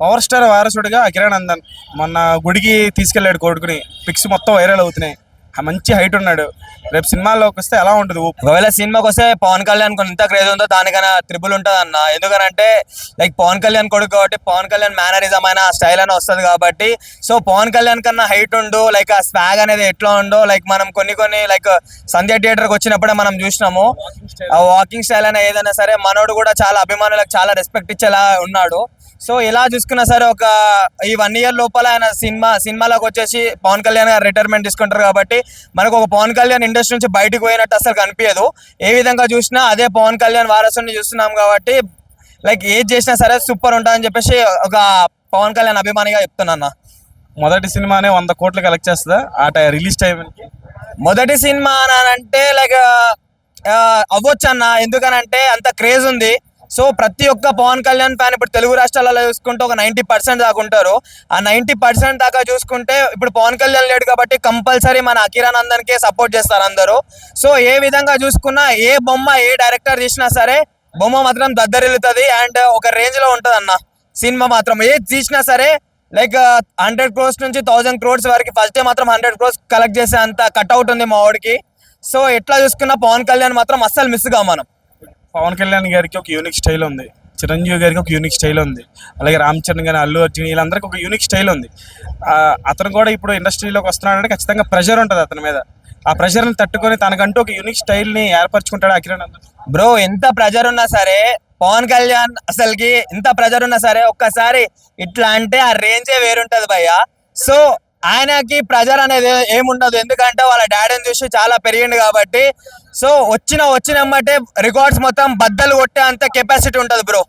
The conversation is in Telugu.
పవర్ స్టార్ వారసుడిగా అఖిరానందన్ మొన్న గుడికి తీసుకెళ్ళాడు కొడుకుని పిక్స్ మొత్తం వైరల్ అవుతున్నాయి. ఆ మంచి హైట్ ఉన్నాడు. రేపు సినిమాలోకి వస్తే ఎలా ఉంటుంది ఒకవేళ సినిమాకి వస్తే పవన్ కళ్యాణ్ కొని ఎంత క్రేజ్ ఉందో దానికైనా ట్రిపుల్ ఉంటుంది అన్న. ఎందుకనంటే లైక్ పవన్ కళ్యాణ్ కొడుకు కాబట్టి పవన్ కళ్యాణ్ మేనరిజం అయిన స్టైల్ అయినా వస్తుంది కాబట్టి సో పవన్ కళ్యాణ్ కన్నా హైట్ ఉండు లైక్ ఆ స్వాగ్ అనేది ఎట్లా ఉండో లైక్ మనం కొన్ని కొన్ని లైక్ సంధ్య థియేటర్కి వచ్చినప్పుడే మనం చూసినాము. ఆ వాకింగ్ స్టైల్ అయినా ఏదైనా సరే మనోడు కూడా చాలా అభిమానులకు చాలా రెస్పెక్ట్ ఇచ్చేలా ఉన్నాడు. సో ఇలా చూసుకున్నా సరే ఒక ఈ వన్ ఇయర్ లోపల ఆయన సినిమా సినిమాలోకి వచ్చేసి పవన్ కళ్యాణ్ గారు రిటైర్మెంట్ తీసుకుంటారు కాబట్టి మనకు ఒక పవన్ కళ్యాణ్ ఇండస్ట్రీ నుంచి బయటకు పోయినట్టు అసలు కనిపించదు. ఏ విధంగా చూసినా అదే పవన్ కళ్యాణ్ వారసుని చూస్తున్నాం కాబట్టి లైక్ ఏది చేసినా సరే సూపర్ ఉంటుందని చెప్పేసి ఒక పవన్ కళ్యాణ్ అభిమానిగా చెప్తున్నా మొదటి సినిమానే వంద కోట్లు కలెక్ట్ చేస్తుందా? ఆ టై రిలీజ్ టైంకి మొదటి సినిమా అని అంటే లైక్ అవ్వచ్చు అన్న. ఎందుకనంటే అంత క్రేజ్ ఉంది. సో ప్రతి ఒక్క పవన్ కళ్యాణ్ ఫ్యాన్ ఇప్పుడు తెలుగు రాష్ట్రాలలో చూసుకుంటే ఒక నైంటీ పర్సెంట్ దాకా ఉంటారు. ఆ నైంటీ పర్సెంట్ దాకా చూసుకుంటే ఇప్పుడు పవన్ కళ్యాణ్ లేడు కాబట్టి కంపల్సరీ మన అఖిరానందన్కే సపోర్ట్ చేస్తారు అందరూ. సో ఏ విధంగా చూసుకున్నా ఏ బొమ్మ ఏ డైరెక్టర్ తీసినా సరే బొమ్మ మాత్రం దద్దరిల్లుతుంది అండ్ ఒక రేంజ్లో అన్న సినిమా మాత్రం ఏది తీసినా సరే లైక్ హండ్రెడ్ క్రోర్స్ నుంచి థౌసండ్ క్రోర్స్ వరకు ఫస్ట్ డే మాత్రం హండ్రెడ్ క్రోర్స్ కలెక్ట్ చేసే అంత కట్అవుట్ ఉంది మా వాడికి సో ఎట్లా చూసుకున్నా పవన్ కళ్యాణ్ మాత్రం అస్సలు మిస్గా మనం. పవన్ కళ్యాణ్ గారికి ఒక యూనిక్ స్టైల్ ఉంది. చిరంజీవి గారికి ఒక యూనిక్ స్టైల్ ఉంది. అలాగే రామ్ చరణ్ కానీ అల్లు అర్జున్ వీళ్ళందరికీ ఒక యూనిక్ స్టైల్ ఉంది. అతను కూడా ఇప్పుడు ఇండస్ట్రీలోకి వస్తున్నాడంటే ఖచ్చితంగా ప్రెషర్ ఉంటుంది అతని మీద. ఆ ప్రెషర్ని తట్టుకొని తనకంటూ ఒక యూనిక్ స్టైల్ని ఏర్పరచుకుంటాడు అఖిరానందన్ బ్రో ఎంత ప్రెజర్ ఉన్నా సరే పవన్ కళ్యాణ్ అసలుకి ఎంత ప్రెజర్ ఉన్నా సరే ఒక్కసారి ఇట్లా అంటే ఆ రేంజే వేరుంటది భయ్య. సో ఆయనకి ప్రెజర్ అనేది ఏముండదు. ఎందుకంటే వాళ్ళ డాడీని చూసి చాలా పెరిగిండు కాబట్టి. సో వచ్చిన వచ్చినమ్మటే రికార్డ్స్ మొత్తం బద్దలు కొట్టే అంత కెపాసిటీ ఉంటది బ్రో